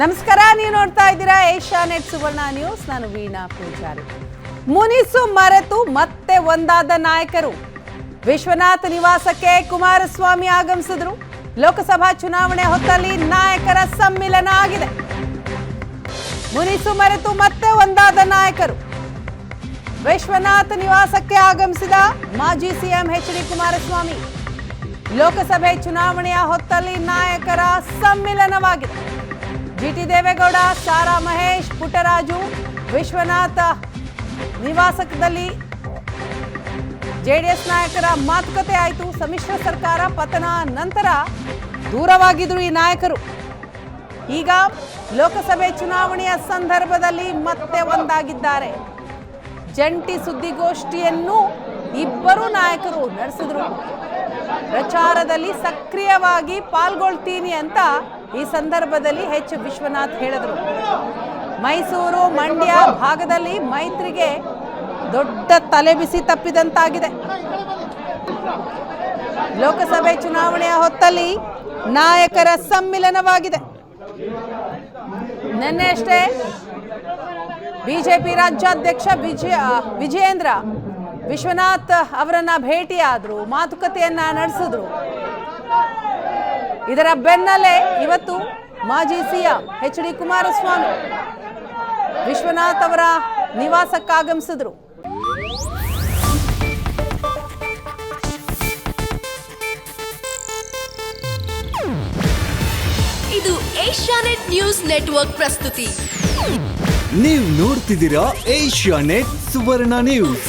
ನಮಸ್ಕಾರ, ನೀವು ನೋಡ್ತಾ ಇದ್ದೀರಾ ಏಷ್ಯಾ ನೆಟ್ ಸುವರ್ಣ ನ್ಯೂಸ್. ನಾನು ವೀಣಾ ಪೂಜಾರಿ. ಮುನಿಸು ಮರೆತು ಮತ್ತೆ ಒಂದಾದ ನಾಯಕರು. ವಿಶ್ವನಾಥ್ ನಿವಾಸಕ್ಕೆ ಕುಮಾರಸ್ವಾಮಿ ಆಗಮಿಸಿದ್ರು. ಲೋಕಸಭಾ ಚುನಾವಣೆ ಹೊತ್ತಲ್ಲಿ ನಾಯಕರ ಸಮ್ಮಿಲನ ಆಗಿದೆ. ಮುನಿಸು ಮರೆತು ಮತ್ತೆ ಒಂದಾದ ನಾಯಕರು. ವಿಶ್ವನಾಥ್ ನಿವಾಸಕ್ಕೆ ಆಗಮಿಸಿದ ಮಾಜಿ ಸಿಎಂ ಎಚ್ ಡಿ ಕುಮಾರಸ್ವಾಮಿ. ಲೋಕಸಭೆ ಚುನಾವಣೆಯ ಹೊತ್ತಲ್ಲಿ ನಾಯಕರ ಸಮ್ಮಿಲನವಾಗಿದೆ. ಜಿಟಿ ದೇವೇಗೌಡ, ಸಾರಾ ಮಹೇಶ್, ಪುಟ್ಟರಾಜು, ವಿಶ್ವನಾಥ ನಿವಾಸದಲ್ಲಿ ಜೆಡಿಎಸ್ ನಾಯಕರ ಮಾತುಕತೆ ಆಯಿತು. ಸಮ್ಮಿಶ್ರ ಸರ್ಕಾರ ಪತನ ನಂತರ ದೂರವಾಗಿದ್ರು ಈ ನಾಯಕರು. ಈಗ ಲೋಕಸಭೆ ಚುನಾವಣೆಯ ಸಂದರ್ಭದಲ್ಲಿ ಮತ್ತೆ ಒಂದಾಗಿದ್ದಾರೆ. ಜಂಟಿ ಸುದ್ದಿಗೋಷ್ಠಿಯನ್ನು ಇಬ್ಬರು ನಾಯಕರು ನಡೆಸಿದ್ರು. ಪ್ರಚಾರದಲ್ಲಿ ಸಕ್ರಿಯವಾಗಿ ಪಾಲ್ಗೊಳ್ತೀನಿ ಅಂತ ಈ ಸಂದರ್ಭದಲ್ಲಿ ಎಚ್ ವಿಶ್ವನಾಥ್ ಹೇಳಿದರು. ಮೈಸೂರು ಮಂಡ್ಯ ಭಾಗದಲ್ಲಿ ಮೈತ್ರಿಗೆ ದೊಡ್ಡ ತಲೆಬಿಸಿ ತಪ್ಪಿದಂತಾಗಿದೆ. ಲೋಕಸಭೆ ಚುನಾವಣೆಯ ಹೊತ್ತಲ್ಲಿ ನಾಯಕರ ಸಮ್ಮಿಲನವಾಗಿದೆ. ನಿನ್ನೆ ಅಷ್ಟೇ ಬಿಜೆಪಿ ರಾಜ್ಯಾಧ್ಯಕ್ಷ ವಿಜಯ, ವಿಜಯೇಂದ್ರ ವಿಶ್ವನಾಥ್ ಅವರನ್ನ ಭೇಟಿಯಾದ್ರು, ಮಾತುಕತೆಯನ್ನ ನಡೆಸಿದ್ರು. ಇದರ ಬೆನ್ನಲ್ಲೇ ಇವತ್ತು ಮಾಜಿ CM H D Kumaraswamy Vishwanath ಅವರ ನಿವಾಸಕ್ಕಾಗಮಿಸಿದ್ರು. ಇದು ಏಷ್ಯಾನೆಟ್ ನ್ಯೂಸ್ ನೆಟ್ವರ್ಕ್ ಪ್ರಸ್ತುತಿ. ನೀವು ನೋಡ್ತಿದ್ದೀರಾ ಏಷ್ಯಾ ನೆಟ್ ಸುವರ್ಣ ನ್ಯೂಸ್.